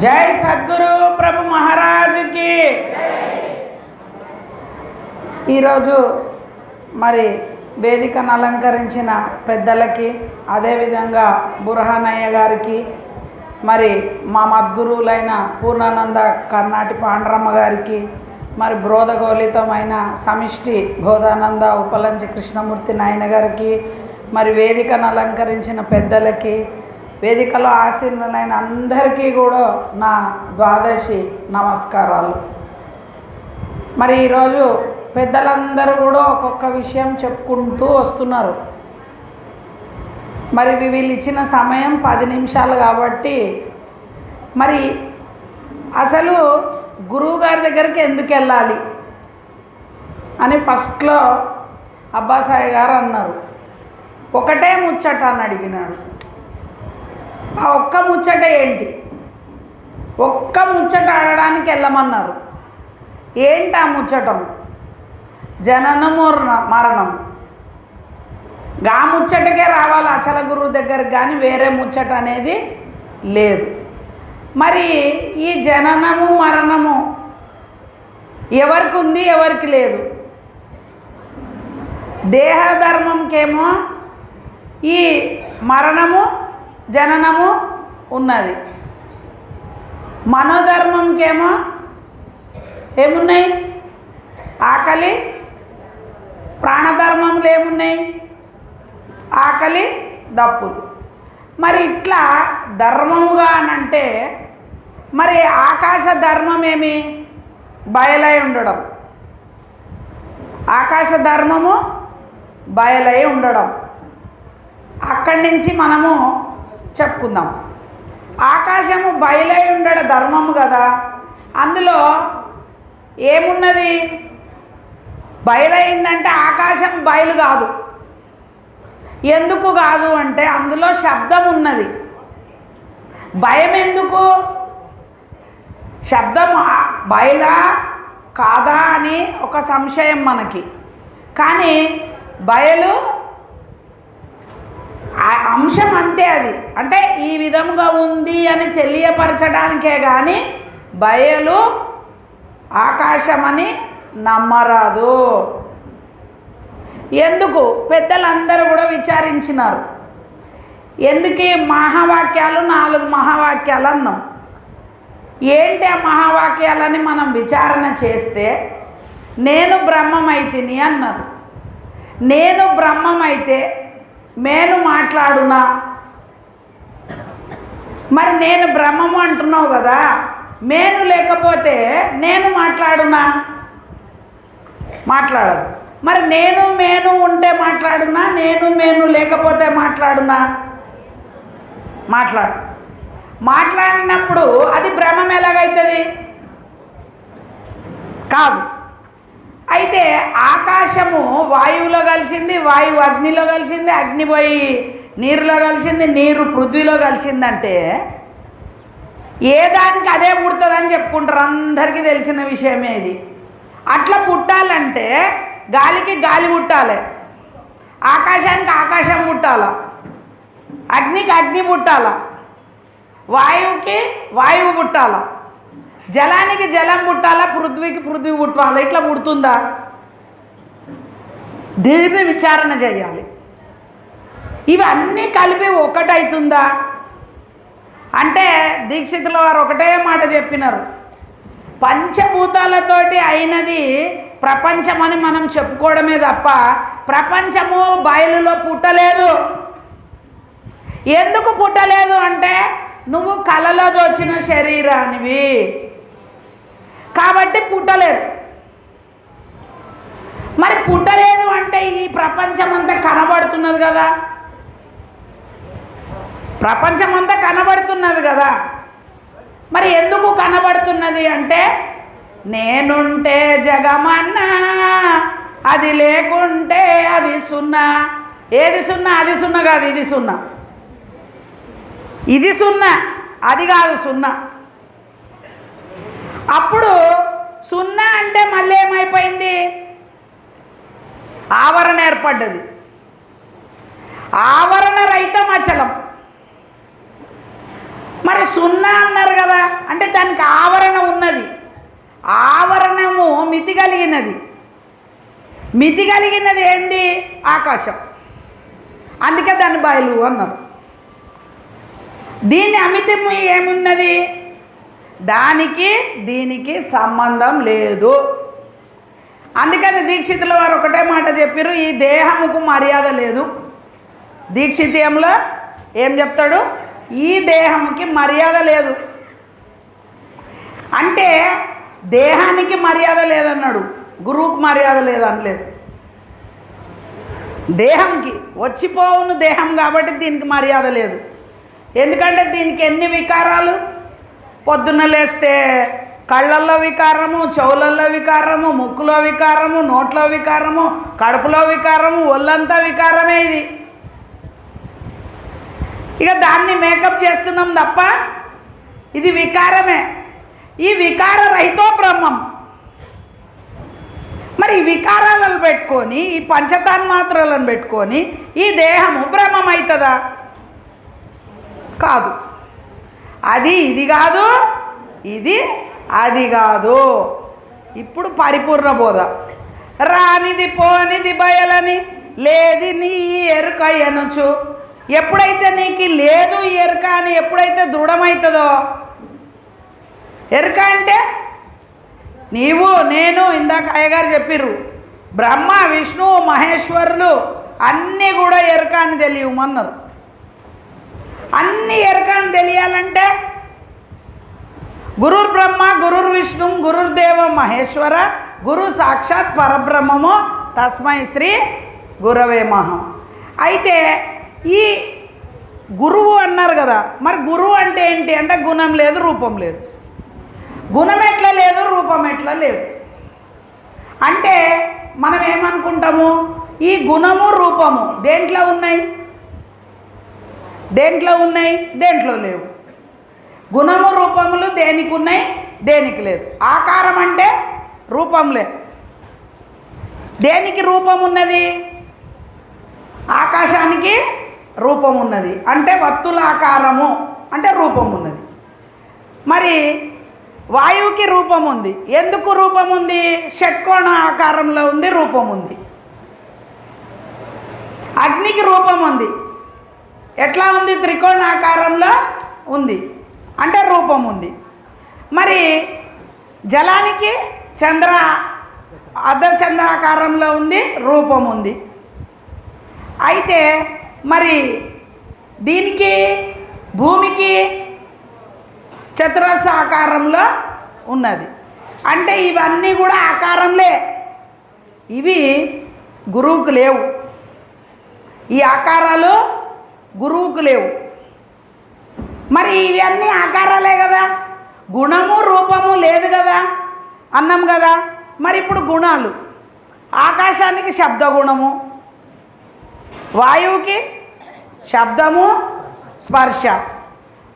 జై సద్గురు ప్రభు మహారాజుకి. ఈరోజు మరి వేదికను అలంకరించిన పెద్దలకి అదేవిధంగా బురహానయ్య గారికి మరి మా మద్గురువులైన పూర్ణానంద కర్ణాటి పాండ్రమ్మ గారికి మరి బ్రోధగోళితమైన సమిష్టి బోధానంద ఉపలంచి కృష్ణమూర్తి నాయన గారికి మరి వేదికను అలంకరించిన పెద్దలకి వేదికలో ఆశీర్వలైన అందరికీ కూడా నా ద్వాదశి నమస్కారాలు. మరి ఈరోజు పెద్దలందరూ కూడా ఒక్కొక్క విషయం చెప్పుకుంటూ వస్తున్నారు. మరి వీళ్ళు ఇచ్చిన సమయం పది నిమిషాలు కాబట్టి మరి అసలు గురువు గారి దగ్గరికి ఎందుకు వెళ్ళాలి అని ఫస్ట్లో అబ్బాసాయి గారు అన్నారు. ఒకటే ముచ్చట అని అడిగినాడు. ఆ ఒక్క ముచ్చట ఏంటి? ఒక్క ముచ్చట ఆడడానికి వెళ్ళమన్నారు. ఏంటి ఆ ముచ్చటం? జననము మరణం గా ముచ్చటకే రావాలి అచల గురువు దగ్గర కానీ వేరే ముచ్చట అనేది లేదు. మరి ఈ జననము మరణము ఎవరికి ఉంది ఎవరికి లేదు? దేహధర్మంకేమో ఈ మరణము జననము ఉన్నది. మనోధర్మంకేమో ఏమున్నాయి? ఆకలి ప్రాణధర్మములు ఏమున్నాయి? ఆకలి దప్పులు. మరి ఇట్లా ధర్మముగా అనంటే మరి ఆకాశ ధర్మం ఏమి బయలై ఉండడం. ఆకాశ ధర్మము బయలై ఉండడం. అక్కడి నుంచి మనము చెప్పుకుందాం. ఆకాశము బయలై ఉండడ ధర్మము కదా అందులో ఏమున్నది? బయలైందంటే ఆకాశం బయలు కాదు. ఎందుకు కాదు అంటే అందులో శబ్దం ఉన్నది భయం ఎందుకు శబ్దం బయలా కాదా అని ఒక సంశయం మనకి. కానీ బయలు ఆ అంశం అంతే అది. అంటే ఈ విధంగా ఉంది అని తెలియపరచడానికే కానీ బయలు ఆకాశమని నమ్మరాదు. ఎందుకు? పెద్దలందరూ కూడా విచారించినారు. ఎందుకు మహావాక్యాలు నాలుగు మహావాక్యాలు అన్నాం. ఏంటి ఆ మహావాక్యాలని మనం విచారణ చేస్తే? నేను బ్రహ్మమైతిని అన్నారు. నేను బ్రహ్మమైతే మేను మాట్లాడునా? మరి నేను బ్రహ్మము అంటున్నావు కదా మేను లేకపోతే నేను మాట్లాడునా? మాట్లాడదు. మరి నేను మేను ఉంటే మాట్లాడునా? నేను మేను లేకపోతే మాట్లాడునా? మాట్లాడు. మాట్లాడినప్పుడు అది భ్రమం ఎలాగైతుంది? కాదు. అయితే ఆకాశము వాయువులో కలిసింది వాయువు అగ్నిలో కలిసింది అగ్ని పోయి నీరులో కలిసింది నీరు పృథ్వీలో కలిసిందంటే ఏ దానికి అదే పుడుతుందని చెప్పుకుంటారు. అందరికీ తెలిసిన విషయమే ఇది. అట్లా పుట్టాలంటే గాలికి గాలి పుట్టాలి. ఆకాశానికి ఆకాశం పుట్టాల? అగ్నికి అగ్ని పుట్టాల? వాయువుకి వాయువు పుట్టాల? జలానికి జలం పుట్టాలా పృథ్వీకి పృథ్వీ పుట్టాలా ఇట్లా పుడుతుందా దీన్ని విచారణ చేయాలి. ఇవన్నీ కలిపి ఒకటవుతుందా అంటే దీక్షితుల వారు ఒకటే మాట చెప్పినారు. పంచభూతాలతోటి అయినది ప్రపంచమని మనం చెప్పుకోవడమే తప్ప ప్రపంచము బయలులో పుట్టలేదు. ఎందుకు పుట్టలేదు అంటే నువ్వు కలలో దోచిన శరీరానివి. కాబట్టి పుట్టలేదు మరి పుట్టలేదు అంటే ఈ ప్రపంచం అంతా కనబడుతున్నది కదా. ప్రపంచం అంతా కనబడుతున్నది కదా. మరి ఎందుకు కనబడుతున్నది అంటే నేనుంటే జగమన్నా అది లేకుంటే అది సున్నా. ఏది సున్నా? అది సున్నా కాదు ఇది సున్నా. ఇది సున్నా అది కాదు సున్నా. అప్పుడు సున్నా అంటే మళ్ళీ ఏమైపోయింది? ఆవరణ ఏర్పడ్డది. ఆవరణ రహితం అచలం. మరి సున్నా అన్నారు కదా అంటే దానికి ఆవరణ ఉన్నది. ఆవరణము మితి కలిగినది. మితి కలిగినది ఏంది? ఆకాశం. అందుకే దాని బయలు అన్నారు. దీన్ని అమితం ఏమున్నది? దానికి దీనికి సంబంధం లేదు. అందుకని దీక్షితుల వారు ఒకటే మాట చెప్పారు ఈ దేహముకు మర్యాద లేదు. దీక్షితీయంలో ఏం చెప్తాడు? ఈ దేహంకి మర్యాద లేదు. అంటే దేహానికి మర్యాద లేదన్నాడు. గురువుకు మర్యాద లేదనలేదు దేహంకి వచ్చిపోవును దేహం కాబట్టి దీనికి మర్యాద లేదు. ఎందుకంటే దీనికి ఎన్ని వికారాలు? పొద్దున్న లేస్తే కళ్ళల్లో వికారము చెవులల్లో వికారము ముక్కులో వికారము నోట్లో వికారము కడుపులో వికారము ఒళ్ళంతా వికారమే ఇది. ఇక దాన్ని మేకప్ చేస్తున్నాం తప్ప ఇది వికారమే. ఈ వికార రహితో బ్రహ్మం. మరి ఈ వికారాలను పెట్టుకొని ఈ పంచతన్మాత్రలను పెట్టుకొని ఈ దేహము బ్రహ్మం అవుతుందా కాదు. అది ఇది కాదు ఇది అది కాదు. ఇప్పుడు పరిపూర్ణ బోధ. రానిది పోనిది బయలని లేది నీ ఎరుక ఎనుచు. ఎప్పుడైతే నీకు లేదు ఈ ఎరుక అని ఎప్పుడైతే దృఢమవుతుందో? ఎరుక అంటే నీవు నేను ఇందాక అయ్యగారు చెప్పిర్రు. బ్రహ్మ విష్ణువు మహేశ్వరులు అన్నీ కూడా ఎరుక అని తెలియమన్నారు. అన్ని ఎరకని తెలియాలంటే గురుర్ బ్రహ్మ గురుర్ విష్ణు గురుర్దేవ మహేశ్వర గురు సాక్షాత్ పరబ్రహ్మము తస్మై శ్రీ గురవే మహం. అయితే ఈ గురువు అన్నారు కదా మరి గురువు అంటే ఏంటి? అంటే గుణం లేదు రూపం లేదు. గుణం ఎట్లా లేదు రూపం ఎట్లా లేదు? అంటే మనం ఏమనుకుంటాము? ఈ గుణము రూపము దేంట్లో ఉన్నాయి? దేంట్లో ఉన్నాయి? దేంట్లో లేవు. గుణము రూపములు దేనికి ఉన్నాయి దేనికి లేదు. ఆకారం అంటే రూపం లేదు దేనికి రూపం ఉన్నది ఆకాశానికి రూపం ఉన్నది అంటే వత్తుల ఆకారము అంటే రూపం ఉన్నది మరి వాయువుకి రూపం ఉంది ఎందుకు రూపం ఉంది షట్కోణ ఆకారంలో ఉంది రూపం ఉంది అగ్నికి రూపం ఉంది ఎట్లా ఉంది? త్రికోణ ఆకారంలో ఉంది. అంటే రూపం ఉంది. మరి జలానికి చంద్ర అర్ధచంద్రాకారంలో ఉంది రూపం ఉంది. అయితే మరి దీనికి భూమికి చతురస్ర ఆకారంలో ఉన్నది. అంటే ఇవన్నీ కూడా ఆకారంలే. ఇవి గురువుకు లేవు. ఈ ఆకారాలు గురువుకు లేవు. మరి ఇవన్నీ ఆకారాలే కదా? గుణము రూపము లేదు కదా? అన్నాం కదా? మరి ఇప్పుడు గుణాలు. ఆకాశానికి శబ్ద గుణము వాయువుకి శబ్దము స్పర్శ.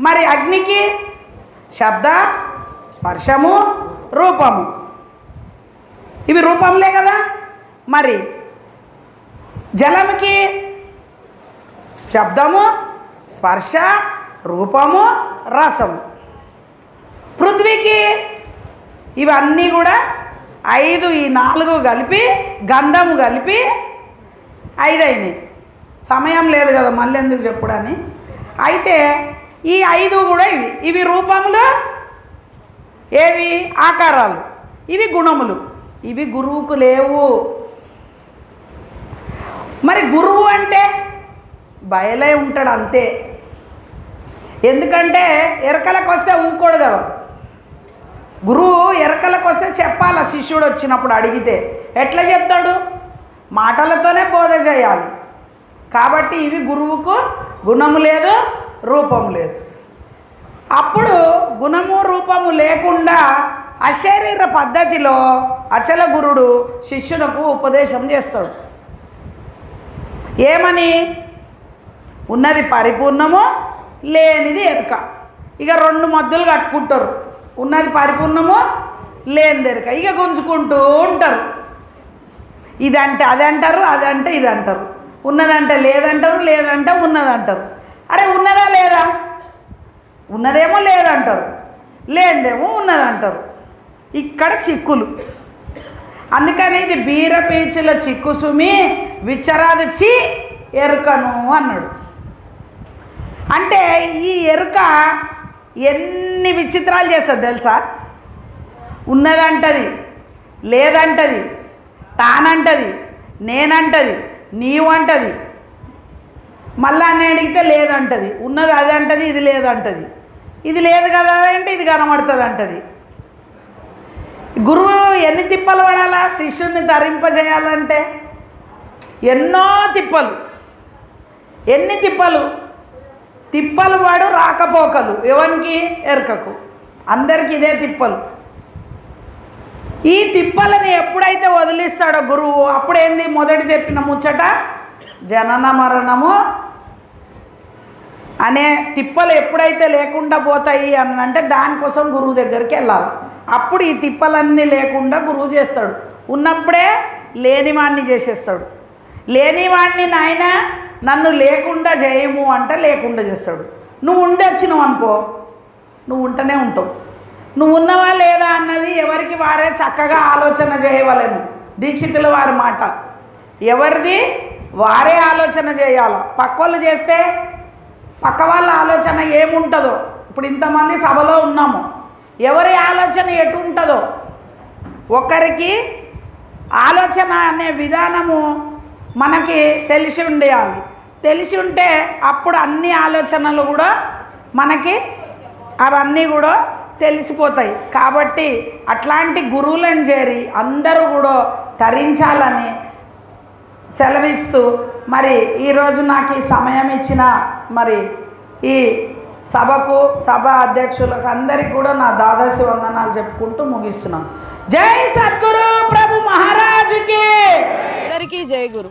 మరి అగ్నికి శబ్ద స్పర్శము రూపము. ఇవి రూపంలే కదా? మరి జలంకి శబ్దము స్పర్శ రూపము రసము. పృథ్వీకి ఇవన్నీ కూడా ఐదు ఈ నాలుగు కలిపి గంధము కలిపి ఐదు అయినాయి సమయం లేదు కదా మళ్ళీ ఎందుకు చెప్పుడని? అయితే ఈ ఐదు కూడా ఇవి. ఇవి రూపములు ఏవి? ఆకారాలు. ఇవి గుణములు. ఇవి గురువుకు లేవు. మరి గురువు అంటే బయలే ఉంటాడు అంతే. ఎందుకంటే ఎరకలకు వస్తే ఊకోడు కదా. గురువు ఎరకలకు వస్తే చెప్పాల శిష్యుడు వచ్చినప్పుడు అడిగితే ఎట్లా చెప్తాడు? మాటలతోనే బోధ చేయాలి. కాబట్టి ఇవి గురువుకు గుణము లేదు రూపం లేదు. అప్పుడు గుణము రూపము లేకుండా అశరీర పద్ధతిలో అచల గురుడు శిష్యునకు ఉపదేశం చేస్తాడు. ఏమని? ఉన్నది పరిపూర్ణము లేనిది ఎరుక. ఇక రెండు మద్దులు కట్టుకుంటారు. ఉన్నది పరిపూర్ణము లేనిది ఎరుక. ఇక గుంజుకుంటూ ఉంటారు. ఇదంటే అది అంటారు అదంటే ఇది అంటారు ఉన్నదంటే లేదంటారు లేదంటే ఉన్నదంటారు. అరే ఉన్నదా లేదా? ఉన్నదేమో లేదంటారు. లేనిదేమో ఉన్నదంటారు. ఇక్కడ చిక్కులు. అందుకని ఇది బీర పీచుల చిక్కు సుమి విచ్చరాదు చి ఎరుకను అన్నాడు. అంటే ఈ ఎరుక ఎన్ని విచిత్రాలు చేస్తుంది తెలుసా? ఉన్నదంటది లేదంటది తానంటది నేనంటది నీవు అంటది మళ్ళా అని అడిగితే లేదంటది ఉన్నది అది అంటది ఇది లేదంటది ఇది లేదు కదా అంటే ఇది కనబడుతుంది అంటది. గురువు ఎన్ని తిప్పలు పడాలా? శిష్యుని తరింపజేయాలంటే ఎన్నో తిప్పలు. ఎన్ని తిప్పలు? తిప్పలు వాడు రాకపోకలు ఎవరికి ఎరకకు. అందరికి ఇదే తిప్పలు. ఈ తిప్పలని ఎప్పుడైతే వదిలిస్తాడో గురువు అప్పుడేంది మొదటి చెప్పిన ముచ్చట? జనన మరణము. అనే తిప్పలు ఎప్పుడైతే లేకుండా పోతాయి అని అంటే దానికోసం గురువు దగ్గరికి వెళ్ళాలి. అప్పుడు ఈ తిప్పలన్నీ లేకుండా గురువు చేస్తాడు. ఉన్నప్పుడే లేనివాణ్ణి చేసేస్తాడు. లేనివాణ్ణి నాయన నన్ను లేకుండా చేయము అంటే లేకుండా చేస్తాడు. నువ్వు ఉండి వచ్చినావు అనుకో నువ్వు ఉంటూనే ఉంటావు. నువ్వు ఉన్నవా లేదా అన్నది ఎవరికి వారే చక్కగా ఆలోచన చేయవలను దీక్షితుల వారి మాట. ఎవరిది? వారే ఆలోచన చేయాల. పక్కోళ్ళు చేస్తే పక్క వాళ్ళ ఆలోచన ఏముంటుందో. ఇప్పుడు ఇంతమంది సభలో ఉన్నాము. ఎవరి ఆలోచన ఎటు ఉంటుందో ఒకరికి ఆలోచన అనే విధానము మనకి తెలిసి ఉండేయాలి తెలిసి ఉంటే అప్పుడు అన్ని ఆలోచనలు కూడా మనకి అవన్నీ కూడా తెలిసిపోతాయి. కాబట్టి అట్లాంటి గురువులను చేరి అందరూ కూడా తరించాలని సెలవిస్తూ మరి ఈరోజు నాకు ఈ సమయం ఇచ్చిన మరి ఈ సభకు సభ అధ్యక్షులకు అందరికీ కూడా నా దాదాసి వందనాలు చెప్పుకుంటూ ముగిస్తున్నాం జై సద్గురు ప్రభు మహారాజుకి. అందరికీ జయ గురు.